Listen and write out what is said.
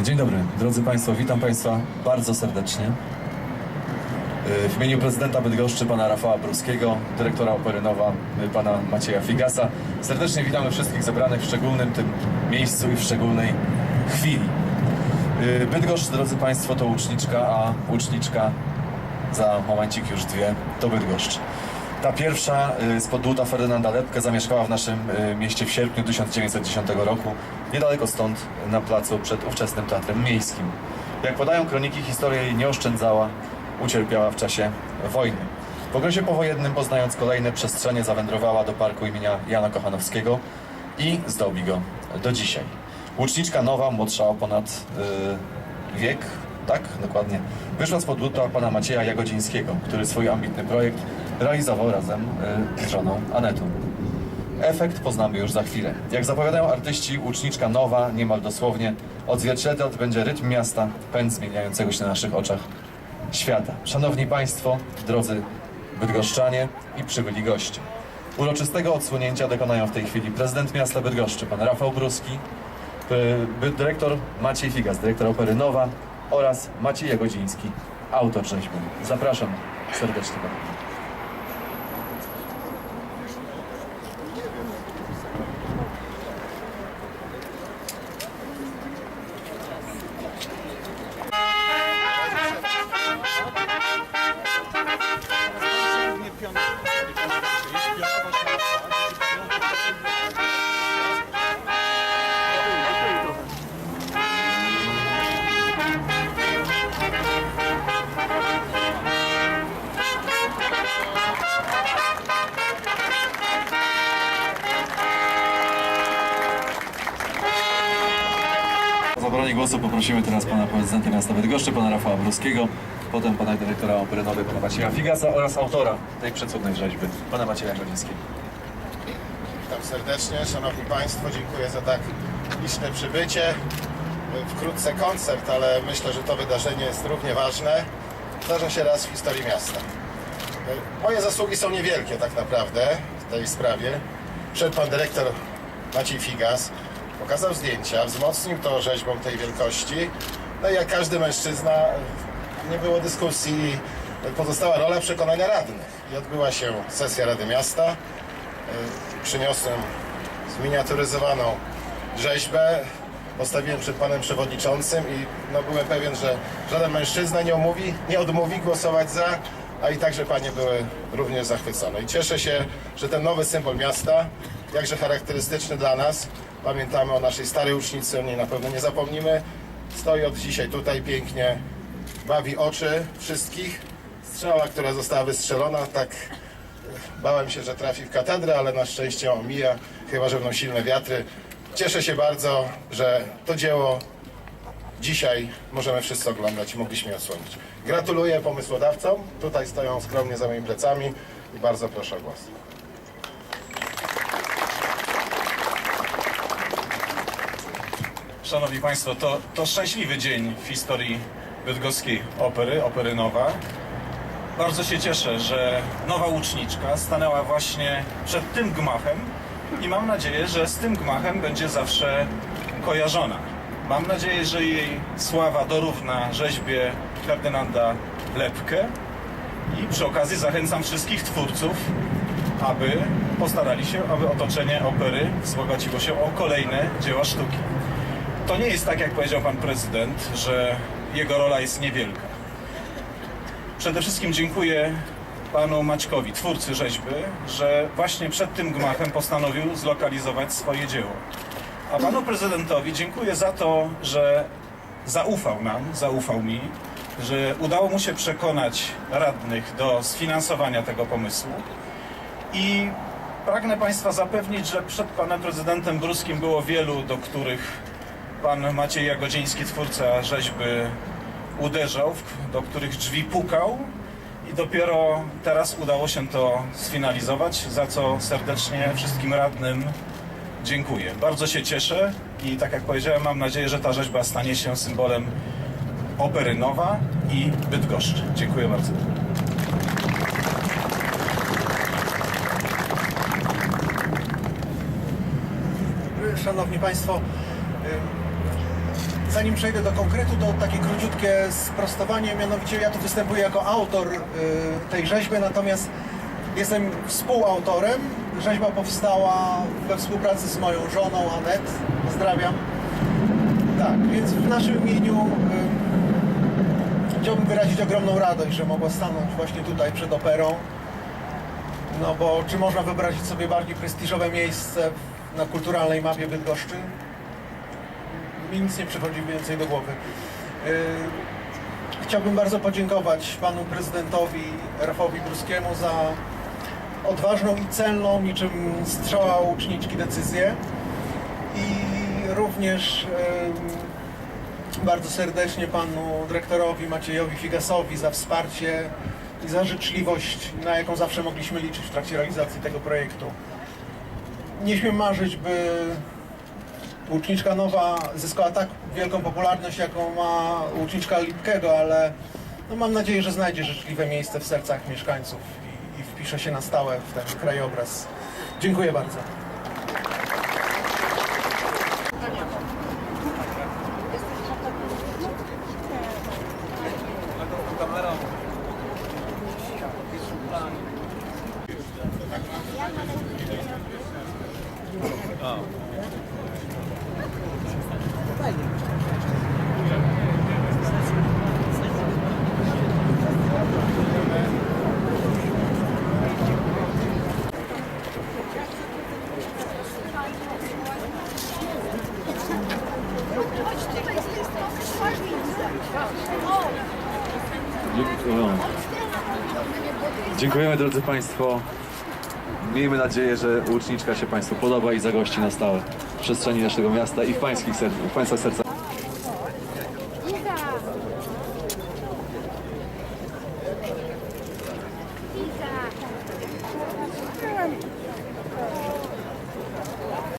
E, Dzień dobry, drodzy Państwo, witam Państwa bardzo serdecznie. E, W imieniu prezydenta Bydgoszczy, pana Rafała Bruskiego, dyrektora Opery Nowa, e, pana Macieja Figasa, serdecznie witamy wszystkich zebranych w szczególnym tym miejscu i w szczególnej chwili. Bydgoszcz, drodzy Państwo, to łuczniczka, a łuczniczka za momencik już dwie to Bydgoszcz. Ta pierwsza y, spod dłuta Ferdynanda Lepkę zamieszkała w naszym y, mieście w sierpniu 1910 roku, niedaleko stąd na placu przed ówczesnym Teatrem Miejskim. Jak podają kroniki, historia jej nie oszczędzała, ucierpiała w czasie wojny. W okresie powojennym, poznając kolejne przestrzenie, zawędrowała do parku imienia Jana Kochanowskiego i zdobi go do dzisiaj. Łuczniczka nowa, młodsza o ponad y, wiek, tak, dokładnie. Wyszła spod buta pana Macieja Jagodzińskiego, który swój ambitny projekt realizował razem y, z żoną Anetą. Efekt poznamy już za chwilę. Jak zapowiadają artyści, łuczniczka nowa, niemal dosłownie, odzwierciedlać będzie rytm miasta, pęd zmieniającego się na naszych oczach świata. Szanowni Państwo, drodzy bydgoszczanie i przybyli goście. Uroczystego odsłonięcia dokonają w tej chwili prezydent miasta Bydgoszczy, pan Rafał Bruski, y, dyrektor Maciej Figas, dyrektor Opery Nowa oraz Maciej Jagodziński, autor rzeźby. Zapraszam serdecznie. Zabranie głosu poprosimy teraz pana prezydenta miasta Bydgoszczy, pana Rafała Bruskiego, potem pana dyrektora Opery Nowej, pana Macieja Figasa oraz autora tej przecudnej rzeźby, pana Macieja Godzińskiego. Witam serdecznie, Szanowni Państwo, dziękuję za tak liczne przybycie. Wkrótce koncert, ale myślę, że to wydarzenie jest równie ważne. Zdarza się raz w historii miasta. Moje zasługi są niewielkie tak naprawdę w tej sprawie. Przed pan dyrektor Maciej Figas, pokazał zdjęcia, wzmocnił to rzeźbą tej wielkości. No i jak każdy mężczyzna, nie było dyskusji, pozostała rola przekonania radnych. I odbyła się sesja Rady Miasta przyniosłem zminiaturyzowaną rzeźbę, postawiłem przed panem przewodniczącym i no, byłem pewien, że żaden mężczyzna nie, omówi, nie odmówi głosować za, a i także panie były również zachwycone. I cieszę się, że ten nowy symbol miasta, jakże charakterystyczny dla nas, pamiętamy o naszej starej ucznicy, o niej na pewno nie zapomnimy, stoi od dzisiaj tutaj pięknie, bawi oczy wszystkich. Strzała, która została wystrzelona, tak Bałem się, że trafi w katedrę, ale na szczęście omija, chyba że będą silne wiatry. Cieszę się bardzo, że to dzieło dzisiaj możemy wszyscy oglądać i mogliśmy je odsłonić. Gratuluję pomysłodawcom, tutaj stoją skromnie za moimi plecami i bardzo proszę o głos. Szanowni Państwo, to, to szczęśliwy dzień w historii bydgoskiej opery, opery Nowa. Bardzo się cieszę, że nowa łuczniczka stanęła właśnie przed tym gmachem i mam nadzieję, że z tym gmachem będzie zawsze kojarzona. Mam nadzieję, że jej sława dorówna rzeźbie Ferdynanda Lepkę i przy okazji zachęcam wszystkich twórców, aby postarali się, aby otoczenie opery wzbogaciło się o kolejne dzieła sztuki. To nie jest tak, jak powiedział pan prezydent, że jego rola jest niewielka. Przede wszystkim dziękuję panu Maćkowi, twórcy rzeźby, że właśnie przed tym gmachem postanowił zlokalizować swoje dzieło. A panu prezydentowi dziękuję za to, że zaufał nam, zaufał mi, że udało mu się przekonać radnych do sfinansowania tego pomysłu. I pragnę Państwa zapewnić, że przed panem prezydentem Bruskim było wielu, do których pan Maciej Jagodziński, twórca rzeźby, uderzał, do których drzwi pukał i dopiero teraz udało się to sfinalizować, za co serdecznie wszystkim radnym dziękuję. Bardzo się cieszę i tak jak powiedziałem, mam nadzieję, że ta rzeźba stanie się symbolem opery Nowa i Bydgoszczy. Dziękuję bardzo. Szanowni Państwo, zanim przejdę do konkretu, to takie króciutkie sprostowanie. Mianowicie ja tu występuję jako autor y, tej rzeźby, natomiast jestem współautorem. Rzeźba powstała we współpracy z moją żoną Anet. Pozdrawiam. Tak, więc w naszym imieniu y, chciałbym wyrazić ogromną radość, że mogła stanąć właśnie tutaj przed operą. No bo czy można wyobrazić sobie bardziej prestiżowe miejsce na kulturalnej mapie Bydgoszczy? Mi nic nie przychodzi więcej do głowy. Yy, Chciałbym bardzo podziękować panu prezydentowi Rafałowi Bruskiemu za odważną i celną, niczym strzała łuczniczki decyzję. I również bardzo serdecznie panu dyrektorowi Maciejowi Figasowi za wsparcie i za życzliwość, na jaką zawsze mogliśmy liczyć w trakcie realizacji tego projektu. Nie śmiem marzyć, by Łuczniczka Nowa zyskała tak wielką popularność, jaką ma Łuczniczka Lipkiego, ale no mam nadzieję, że znajdzie życzliwe miejsce w sercach mieszkańców i, i wpisze się na stałe w ten krajobraz. Dziękuję bardzo. Dziękujemy drodzy Państwo. Miejmy nadzieję, że łuczniczka się Państwu podoba i zagości na stałe w przestrzeni naszego miasta i w w Państwa sercach.